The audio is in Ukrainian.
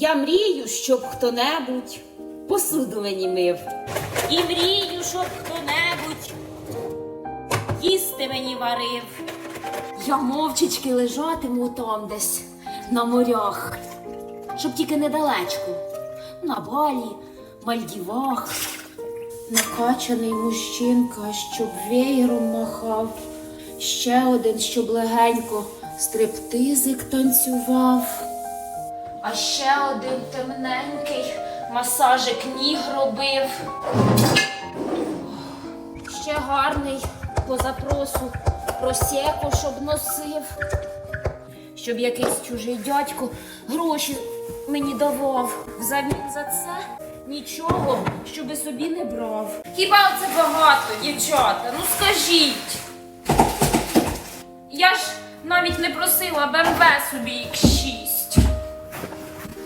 Я мрію, щоб хто-небудь посуду мені мив. І мрію, щоб хто-небудь їсти мені варив. Я мовчечки лежатиму там десь на морях, щоб тільки недалечко. На балі, Мальдівах. Накачаний мужчинка, щоб веєром махав. Ще один, щоб легенько стриптизик танцював. А ще один темненький масажик ніг робив. Ще гарний по запросу просеку, щоб носив. Щоб якийсь чужий дядько гроші мені давав. Взамін за це нічого, щоби собі не брав. Хіба це багато, дівчата? Ну скажіть. Я ж навіть не просила БМВ собі X6.